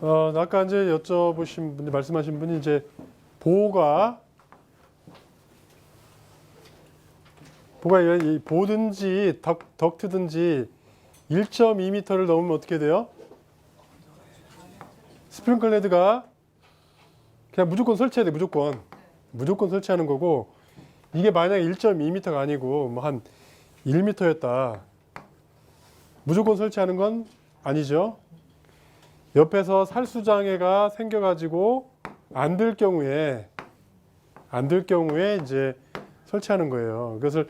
어, 아까 이제 여쭤보신 분이 말씀하신 분이 이제 보호가 보가 이- 이 보든지 덕, 덕트든지 1.2m를 넘으면 어떻게 돼요? 스프링클 헤드가 그냥 무조건 설치해야 돼 무조건. 무조건 설치하는 거고 이게 만약에 1.2m가 아니고 뭐 한 1m였다. 무조건 설치하는 건 아니죠 옆에서 살수 장애가 생겨가지고 안 될 경우에 안 될 경우에 이제 설치하는 거예요. 그것을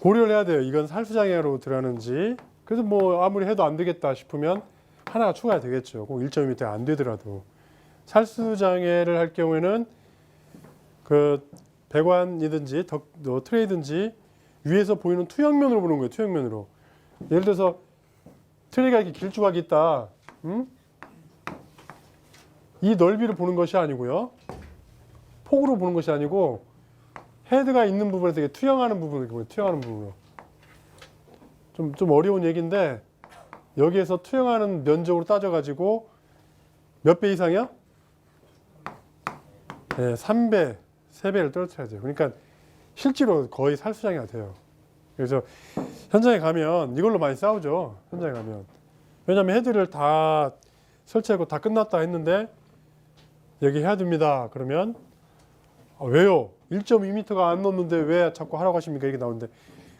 고려를 해야 돼요. 이건 살수 장애로 들어가는지. 그래서 뭐 아무리 해도 안 되겠다 싶으면 하나가 추가가 되겠죠. 꼭 1.2m 안 되더라도 살수 장애를 할 경우에는 그 배관이든지 덕, 어, 트레이든지 위에서 보이는 투영면으로 보는 거예요. 투영면으로. 예를 들어서 트레이가 이렇게 길쭉하게 있다. 음? 이 넓이를 보는 것이 아니고요. 폭으로 보는 것이 아니고 헤드가 있는 부분에서 이렇게 투영하는 부분을 보면 투영하는 부분으로. 좀, 좀 어려운 얘기인데 여기에서 투영하는 면적으로 따져가지고 몇 배 이상이야? 네, 3배, 3배를 떨어뜨려야 돼요. 그러니까 실제로 거의 살수장애가 돼요. 그래서 현장에 가면 이걸로 많이 싸우죠. 현장에 가면. 왜냐하면 헤드를 다 설치하고 다 끝났다 했는데 여기 해야 됩니다. 그러면 아, 왜요? 1.2m가 안 넘는데 왜 자꾸 하라고 하십니까? 이렇게 나오는데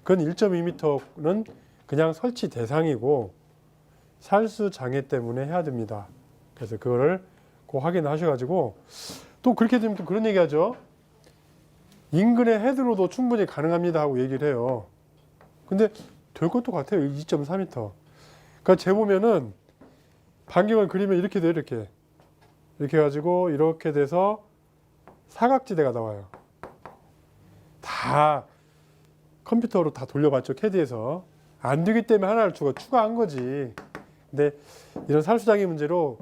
그건 1.2m는 그냥 설치 대상이고 살수 장애 때문에 해야 됩니다. 그래서 그거를 꼭 확인하셔가지고 또 그렇게 되면 또 그런 얘기하죠. 인근의 헤드로도 충분히 가능합니다 하고 얘기를 해요. 근데 될 것도 같아요. 2.4m. 그러니까 재보면은 반경을 그리면 이렇게 돼요. 이렇게. 이렇게 해가지고 이렇게 돼서 사각지대가 나와요. 다 컴퓨터로 다 돌려봤죠. 캐디에서. 안 되기 때문에 하나를 추가, 추가한 거지. 근데 이런 살수장애 문제로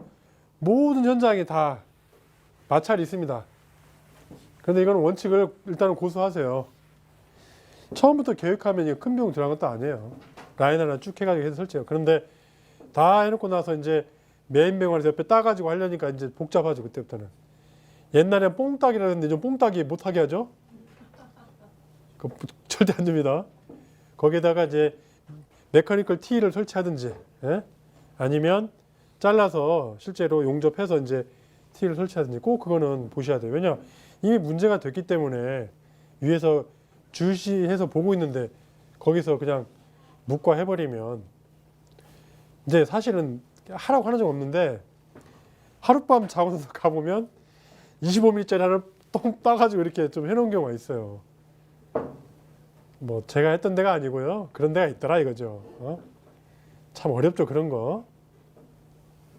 모든 현장에 다 마찰이 있습니다. 그런데 이건 원칙을 일단은 고수하세요. 처음부터 계획하면 이거 큰 비용 들어간 것도 아니에요. 라인 하나 쭉 해가지고 해서 설치해요. 그런데 다 해놓고 나서 이제 메인 병원에서 옆에 따가지고 하려니까 이제 복잡하죠 그때부터는. 옛날엔 뽕따기라는데 좀 뽕따기 못하게 하죠. 그 절대 안 됩니다. 거기에다가 이제 메커니컬 T를 설치하든지, 예? 아니면 잘라서 실제로 용접해서 이제 T를 설치하든지 꼭 그거는 보셔야 돼요. 왜냐 이미 문제가 됐기 때문에 위에서 주시해서 보고 있는데 거기서 그냥 묵과 해버리면 이제 사실은 하라고 하는 적 없는데 하룻밤 자고서 가보면 25mm짜리 하나를 똥 따가지고 이렇게 좀 해놓은 경우가 있어요. 뭐 제가 했던 데가 아니고요. 그런 데가 있더라 이거죠. 어? 참 어렵죠 그런 거.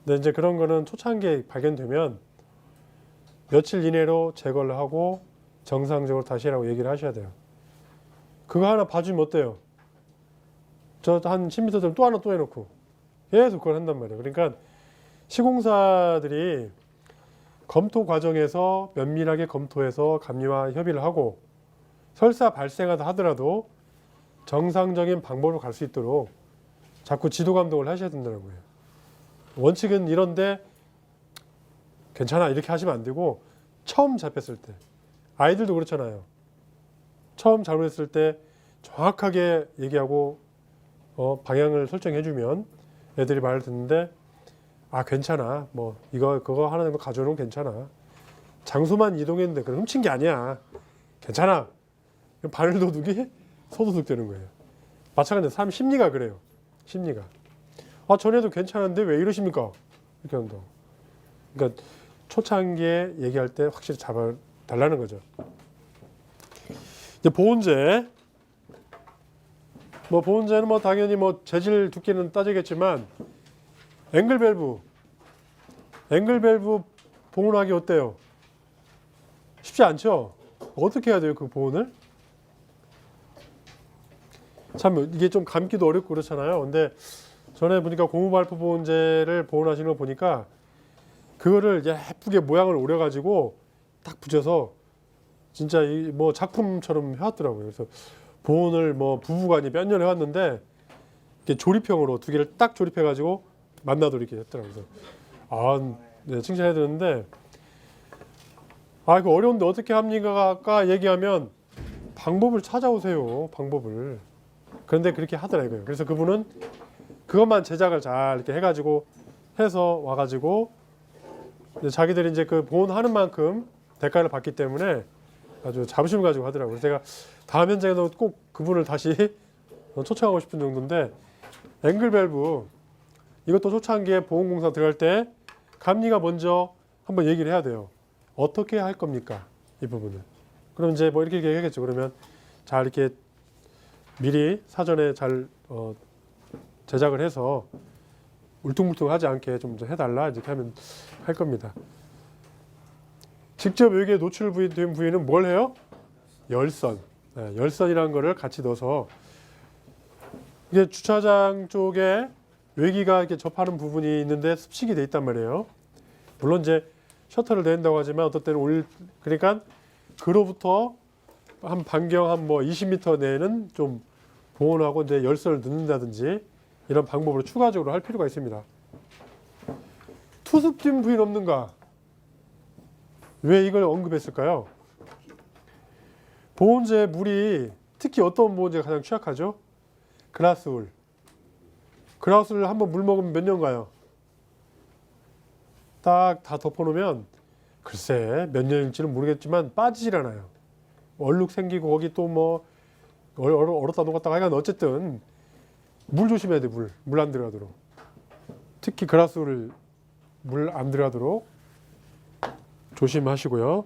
근데 이제 그런 거는 초창기에 발견되면 며칠 이내로 제거를 하고 정상적으로 다시 하라고 얘기를 하셔야 돼요. 그거 하나 봐주면 어때요? 저 한 10m 되면 또 하나 또 해놓고 계속 그걸 한단 말이에요. 그러니까 시공사들이 검토 과정에서 면밀하게 검토해서 감리와 협의를 하고 설사 발생하다 하더라도 정상적인 방법으로 갈 수 있도록 자꾸 지도 감독을 하셔야 된다고요. 원칙은 이런데 괜찮아 이렇게 하시면 안 되고 처음 잡혔을 때 아이들도 그렇잖아요. 처음 잘못했을 때 정확하게 얘기하고 어, 방향을 설정해주면 애들이 말을 듣는데 아 괜찮아. 뭐 이거 그거 하나 정도 가져오면 괜찮아. 장소만 이동했는데 그럼 훔친 게 아니야. 괜찮아. 바늘도둑이 소도둑 되는 거예요. 마찬가지로 사람 심리가 그래요. 심리가. 아 전에도 괜찮은데 왜 이러십니까? 이렇게 한다 그러니까 초창기에 얘기할 때 확실히 잡아 달라는 거죠. 이제 보온재 뭐 보온재는 뭐 당연히 뭐 재질 두께는 따지겠지만 앵글 밸브 앵글 밸브 보온하기 어때요? 쉽지 않죠? 어떻게 해야 돼요 그 보온을? 참 이게 좀 감기도 어렵고 그렇잖아요. 근데 전에 보니까 고무 발포 보온재를 보온하시는 거 보니까 그거를 예쁘게 모양을 오려가지고 딱 붙여서 진짜 이 뭐 작품처럼 해왔더라고요. 그래서 보온을 뭐 부부간이 몇 년 해왔는데 이렇게 조립형으로 두 개를 딱 조립해가지고 만나도 이렇게 했더라고요. 아, 네, 칭찬해 드렸는데 아 이거 어려운데 어떻게 합니까? 얘기하면 방법을 찾아오세요. 방법을. 그런데 그렇게 하더라고요. 그래서 그분은 그것만 제작을 잘 이렇게 해가지고 해서 와가지고 자기들이 이제 그 보온하는 만큼 대가를 받기 때문에 아주 자부심을 가지고 하더라고요. 제가 다음 현장에도 꼭 그분을 다시 초청하고 싶은 정도인데 앵글 밸브 이것도 초창기에 보온공사 들어갈 때 감리가 먼저 한번 얘기를 해야 돼요. 어떻게 할 겁니까? 이 부분을. 그럼 이제 뭐 이렇게 얘기하겠죠. 그러면 잘 이렇게 미리 사전에 잘 어, 제작을 해서 울퉁불퉁하지 않게 좀 해달라 이렇게 하면 할 겁니다. 직접 여기에 노출된 부위는 뭘 해요? 열선. 네, 열선이라는 거를 같이 넣어서 이게 주차장 쪽에 외기가 이렇게 접하는 부분이 있는데 습식이 돼 있단 말이에요. 물론 이제 셔터를 낸다고 하지만 어떨 때는 올 그러니까 그로부터 한 반경 한 뭐 20m 내에는 좀 보온하고 이제 열선을 넣는다든지 이런 방법으로 추가적으로 할 필요가 있습니다. 투습 진 부위는 없는가? 왜 이걸 언급했을까요? 보온제 물이 특히 어떤 보온제가 가장 취약하죠? 그라스울. 그라스울 한번 물 먹으면 몇 년 가요? 딱 다 덮어놓으면 글쎄 몇 년일지는 모르겠지만 빠지질 않아요. 얼룩 생기고 거기 또 뭐 얼었다 녹았다 하여간 어쨌든 물 조심해야 돼 물. 물 안 들어가도록. 특히 그라스울 물안 들어가도록 조심하시고요.